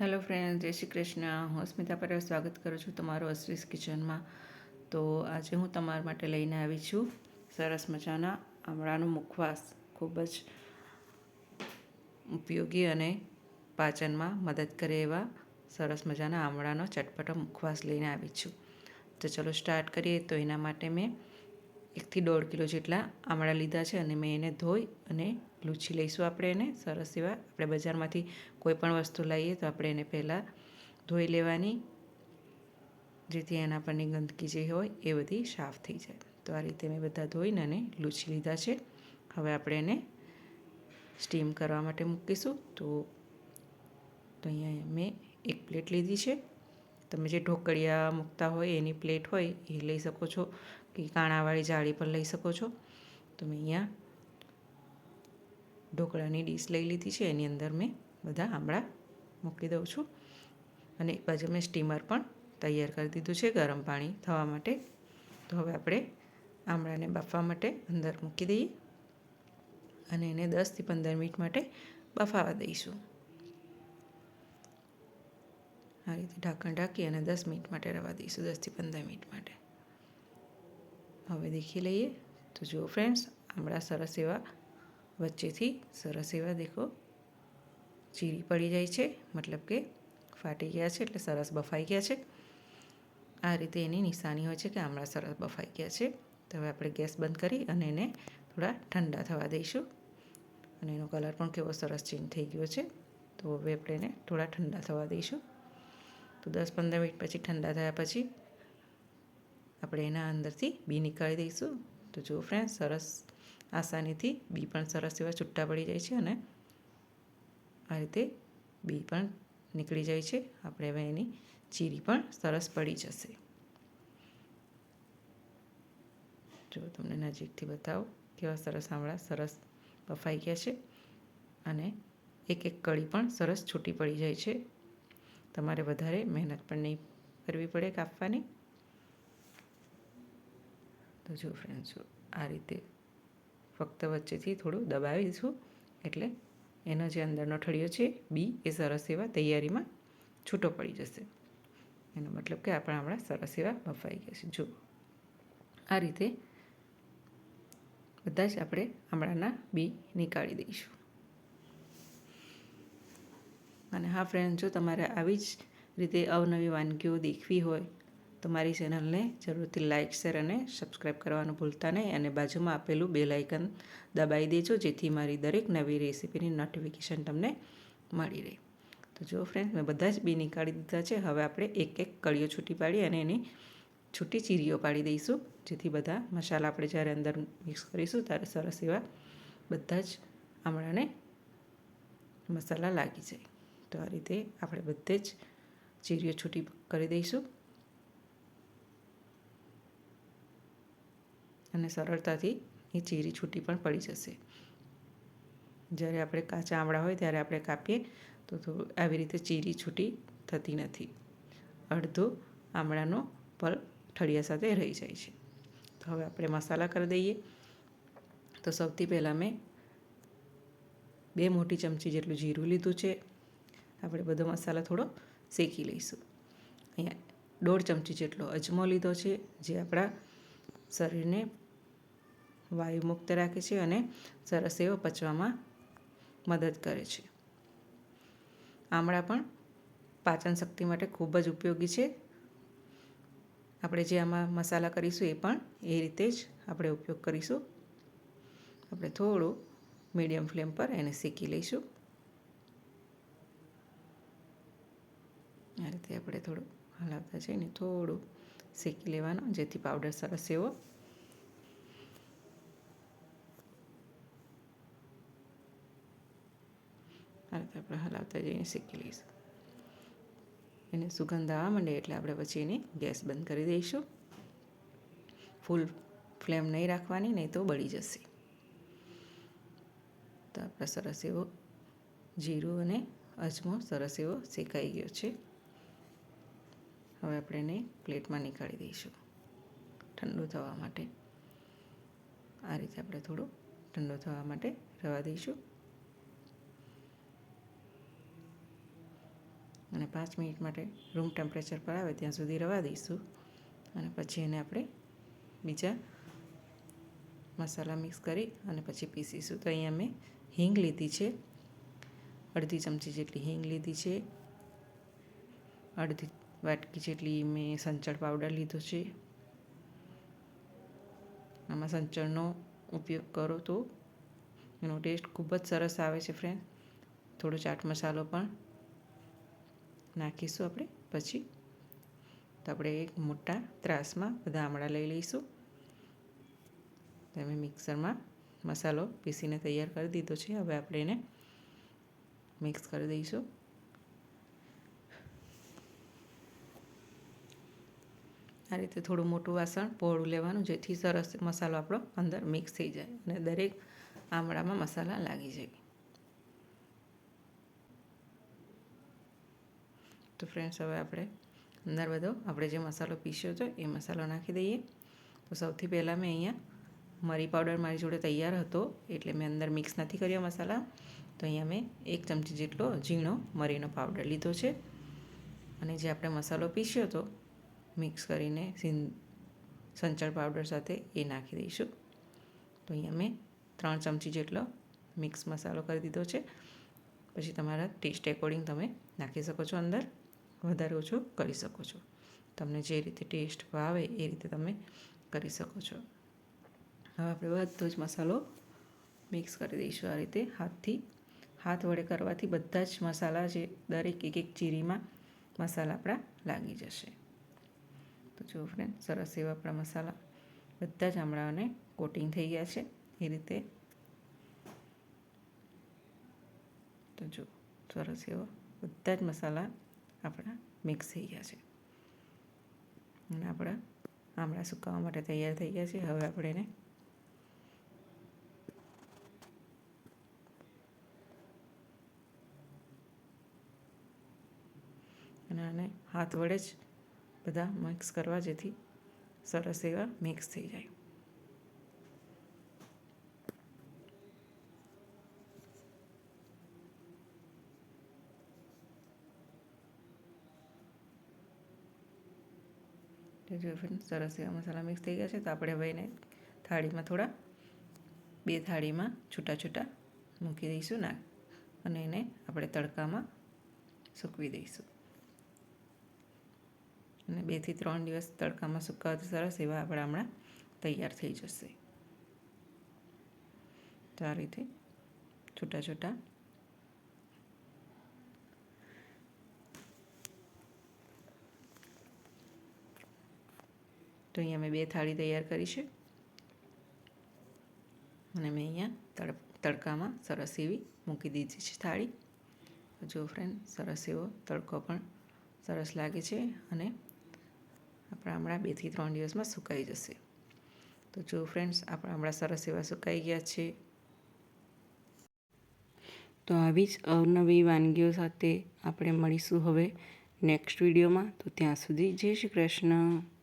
Hello friend જય શ્રી કૃષ્ણ. હું સ્મિતા પટેલ સ્વાગત કરું છું તમારું અશ્રીસ કિચનમાં. તો આજે હું તમારા માટે લઈને આવી છું સરસ મજાના આમળાનો મુખવાસ. ખૂબ જ ઉપયોગી અને પાચનમાં મદદ કરે એવા સરસ મજાના આમળાનો ચટપટો મુખવાસ લઈને આવી છું. તો ચલો સ્ટાર્ટ કરીએ. તો એના માટે મેં એકથી દોઢ કિલો જેટલા આમળા લીધા છે અને મેં એને ધોઈ અને લૂછી લઈશું આપણે એને. સરસ એવા. આપણે બજારમાંથી કોઈ પણ વસ્તુ લઈએ તો આપણે એને પહેલાં ધોઈ લેવાની. જેથી એના પરની ગંદકી જે હોય એ બધી સાફ થઈ જાય. તો આ રીતે મેં બધા ધોઈને અને લૂછી લીધા છે. હવે આપણે એને સ્ટીમ કરવા માટે મૂકીશું. તો તો અહીંયા મેં એક પ્લેટ લીધી છે. તમે જે ઢોકળિયા મૂકતા હોય, એની પ્લેટ હોય, એ લઈ શકો છો. કે કાણાવાળી જાળી પણ લઈ શકો છો. તો મેં અહીંયા ઢોકળાની ડીશ લઈ લીધી છે. એની અંદર મેં બધા આમળા મૂકી દઉં છું. અને એક બાજુ મેં સ્ટીમર પણ તૈયાર કરી દીધું છે ગરમ પાણી થવા માટે. તો હવે આપણે આમળાને બાફવા માટે અંદર મૂકી દઈએ અને એને દસથી પંદર મિનિટ માટે બફાવા દઈશું. આ રીતે ઢાંકણ ઢાંકી અને દસ મિનિટ માટે રવા દઈશું, દસથી પંદર મિનિટ માટે. હવે દેખી લઈએ. તો જુઓ ફ્રેન્ડ્સ આમળા સરસ એવા વચ્ચેથી સરસ એવા દેખો, ચીરી પડી જાય છે, મતલબ કે ફાટી ગયા છે એટલે સરસ બફાઈ ગયા છે. આ રીતે એની નિશાની હોય છે કે આમળા સરસ બફાઈ ગયા છે. તો હવે આપણે ગેસ બંધ કરી અને એને થોડા ઠંડા થવા દઈશું. અને એનો કલર પણ કેવો સરસ ચેન્જ થઈ ગયો છે. તો હવે આપણે એને થોડા ઠંડા થવા દઈશું. તો દસ પંદર મિનિટ પછી ઠંડા થયા પછી આપણે એના અંદરથી બી નીકાળી દઈશું. તો જો ફ્રેન્ડ સરસ આસાનીથી બી પણ સરસ એવા છૂટા પડી જાય છે અને આ રીતે બી પણ નીકળી જાય છે. આપણે હવે એની ચીરી પણ સરસ પડી જશે. જો તમને નજીકથી બતાવો કેવા સરસ આમળા સરસ બફાઈ ગયા છે અને એક એક કળી પણ સરસ છૂટી પડી જાય છે. તમારે વધારે મહેનત પણ નહીં કરવી પડે કાપવાની. તો જો ફ્રેન્ડ જો આ રીતે ફક્ત વચ્ચેથી થોડું દબાવીશું. એટલે એનો જે અંદરનો ઠળિયો છે, બી, એ સરસ એવા તૈયારીમાં છૂટો પડી જશે. એનો મતલબ કે આપણા હમણાં સરસ એવા બફાઈ ગયા છે. જો આ રીતે બધા જ આપણે આમળાના બી નીકાળી દઈશું. અને હા ફ્રેન્ડ જો તમારે આવી જ રીતે અવનવી વાનગીઓ દેખવી હોય તો મારી ચેનલને જરૂરથી લાઇક, શેર અને સબસ્ક્રાઈબ કરવાનું ભૂલતા નહીં અને બાજુમાં આપેલું બેલ આઇકન દબાવી દેજો, જેથી મારી દરેક નવી રેસીપીની નોટિફિકેશન તમને મળી રહે. તો જો ફ્રેન્ડ મેં બધા જ બી નીકાળી દીધા છે. હવે આપણે એક એક કળીઓ છૂટી પાડી અને એની છૂટી ચીરીઓ પાડી દઈશું, જેથી બધા મસાલા આપણે જ્યારે અંદર મિક્સ કરીશું ત્યારે સરસ એવા બધા જ આમળાને મસાલા લાગી જાય. તો આ રીતે આપણે બધે જ ચીરીઓ છૂટી કરી દઈશું. અને સરળતાથી એ ચીરી છૂટી પણ પડી જશે. જ્યારે આપણે કાચા આમળા હોય ત્યારે આપણે કાપીએ તો આવી રીતે ચીરી છૂટી થતી નથી. અડધો આમળાનો પલ્પ ઠળિયા સાથે રહી જાય છે. તો હવે આપણે મસાલા કરી દઈએ. તો સૌથી પહેલાં મેં બે મોટી ચમચી જેટલું જીરું લીધું છે. આપણે બધો મસાલો થોડો શેકી લઈશું. અહીંયા દોઢ ચમચી જેટલો અજમો લીધો છે, જે આપણા શરીરને વાયુ મુક્ત રાખે છે અને સરસ એવો પચવામાં મદદ કરે છે. આમળા પણ પાચન શક્તિ માટે ખૂબ જ ઉપયોગી છે. આપણે જે આમાં મસાલા કરીશું એ પણ એ રીતે જ આપણે ઉપયોગ કરીશું. આપણે થોડું મીડિયમ ફ્લેમ પર એને શેકી લઈશું. આ રીતે આપણે થોડું હલાવતા જઈને થોડું શેકી લેવાનું, જેથી પાવડર સરસ એવો આ રીતે આપણે હલાવતા જઈને શેકી લઈશું. એને સુગંધ આવવા માંડે એટલે આપણે પછી એની ગેસ બંધ કરી દઈશું. ફૂલ ફ્લેમ નહીં રાખવાની, નહીં તો બળી જશે. તો આપણા સરસ એવો જીરું અને અજમો સરસ એવો શેકાઈ ગયો છે. હવે આપણે એને પ્લેટમાં નીકાળી દઈશું. ઠંડુ થવા માટે. આ રીતે આપણે થોડું ઠંડુ થવા માટે રવા દઈશું. અને પાંચ મિનિટ માટે રૂમ ટેમ્પરેચર પર આવે ત્યાં સુધી રવા દઈશું. અને પછી એને આપણે બીજા મસાલા મિક્સ કરી અને પછી પીસીશું. તો અહીંયા મેં હિંગ લીધી છે. અડધી ચમચી જેટલી હિંગ લીધી છે. અડધી વાટકી જેટલી મેં સંચળ પાવડર લીધો છે. આમાં સંચળનો ઉપયોગ કરો તો એનો ટેસ્ટ ખૂબ જ સરસ આવે છે ફ્રેન્ડ થોડો ચાટ મસાલો પણ નાખીશું આપણે પછી. તો આપણે એક મોટા ત્રાસમાં બધા આમળા લઈ લઈશું. તમે મિક્સરમાં મસાલો પીસીને તૈયાર કરી દીધો છે. હવે આપણે એને મિક્સ કરી દઈશું. આ રીતે થોડું મોટું વાસણ પહોળું લેવાનું, જેથી સરસ મસાલો આપણો અંદર મિક્સ થઈ જાય અને દરેક આમળામાં મસાલા લાગી જાય. તો ફ્રેન્ડ્સ હવે આપણે અંદર બધો, આપણે જે મસાલો પીસ્યો હતો, એ મસાલો નાખી દઈએ. તો સૌથી પહેલાં મેં અહીંયા મરી પાવડર મારી જોડે તૈયાર હતો, એટલે મેં અંદર મિક્સ નથી કર્યો મસાલા. તો અહીંયા મેં એક ચમચી જેટલો ઝીણો મરીનો પાવડર લીધો છે. અને જે આપણે મસાલો પીસ્યો હતો મિક્સ કરીને સંચળ પાવડર સાથે એ નાખી દઈશું. તો અહીંયા મેં ત્રણ ચમચી જેટલો મિક્સ મસાલો કરી દીધો છે. પછી તમારા ટેસ્ટ એકોર્ડિંગ તમે નાખી શકો છો અંદર. વધારે ઓછો કરી શકો છો. તમને જે રીતે ટેસ્ટ ભાવે એ રીતે તમે કરી શકો છો. હવે આપણે બધો જ મસાલો મિક્સ કરી દઈશું આ રીતે હાથથી. હાથ વડે કરવાથી બધા જ મસાલા જે દરેક એક એક ચીરીમાં મસાલા આપણા લાગી જશે. તો જો ફ્રેન્ડ સરસ એવા આપણા મસાલા બધા જ આમળાઓને કોટિંગ થઈ ગયા છે એ રીતે. તો જો સરસ એવા બધા જ મસાલા આપણા મિક્સ થઈ ગયા છે. અને આપણા આમળા સુકાવવા માટે તૈયાર થઈ ગયા છે. હવે આપણે એને અને આને હાથ વડે જ બધા મિક્સ કરવા જેથી સરસ એવા મિક્સ થઈ જાય. જો ફ્રેન્ડ સરસ એવા મસાલા મિક્સ થઈ ગયા છે. તો આપણે હવે એને થાળીમાં થોડા, બે થાળીમાં છૂટા છૂટા મૂકી દઈશું ના અને એને આપણે તડકામાં સૂકવી દઈશું. અને બેથી ત્રણ દિવસ તડકામાં સુકાવતા સરસ એવા આપણા હમણાં તૈયાર થઈ જશે. તો આ રીતે છૂટા છૂટા તો અહીંયા મેં બે થાળી તૈયાર કરી છે. અને મેં અહીંયા તડ, તડકામાં સરસ એવી મૂકી દીધી છે થાળી. જો ફ્રેન્ડ સરસ એવો તડકો પણ સરસ લાગે છે અને આપણા હમણાં બેથી ત્રણ દિવસમાં સુકાઈ જશે. તો જો ફ્રેન્ડ્સ આપણા હમણાં સરસ એવા સુકાઈ ગયા છે. તો આવી જ અવનવી વાનગીઓ સાથે આપણે મળીશું હવે નેક્સ્ટ વિડીયોમાં તો ત્યાં સુધી જય શ્રી કૃષ્ણ.